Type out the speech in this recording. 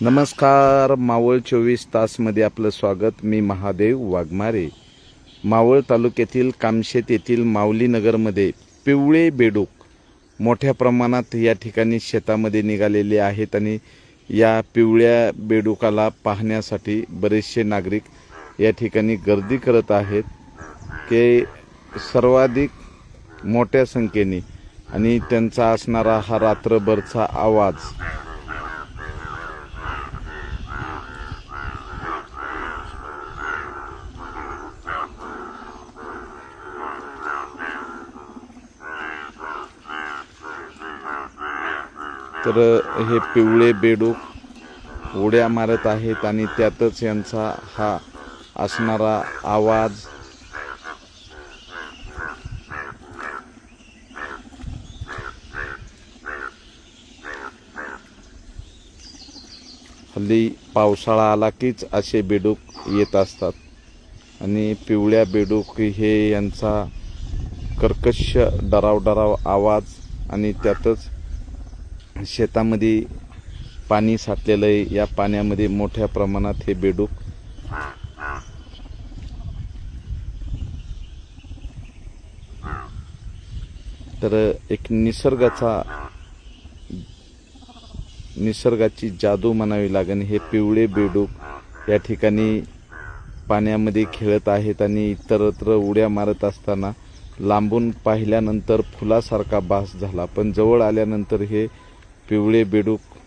नमस्कार मावळ चोवीस तासमध्ये आपलं स्वागत. मी महादेव वाघमारे. मावळ तालुक्यातील कामशेत येथील माऊली नगरमध्ये पिवळे बेडूक मोठ्या प्रमाणात या ठिकाणी शेतामध्ये निघालेले आहेत आणि या पिवळ्या बेडुकाला पाहण्यासाठी बरेचसे नागरिक या ठिकाणी गर्दी करत आहेत की सर्वाधिक मोठ्या संख्येने. आणि त्यांचा असणारा हा रात्रभरचा आवाज तर हे पिवळे बेडूक उड्या मारत आहेत आणि त्यातच यांचा हा असणारा आवाज. हल्ली पावसाळा आला कीच असे बेडूक येत असतात. आणि पिवळ्या बेडूक हे यांचा कर्कश डराव डराव आवाज आणि त्यातच शेतामध्ये पाणी साठलेलं आहे. या पाण्यामध्ये मोठ्या प्रमाणात हे बेडूक तर एक निसर्गाचा निसर्गाची जादू म्हणावी लागेल. हे पिवळे बेडूक या ठिकाणी पाण्यामध्ये खेळत आहेत आणि इतरत्र उड्या मारत असताना लांबून पाहिल्यानंतर फुलासारखा भास झाला. पण जवळ आल्यानंतर हे पिवळे बेडूक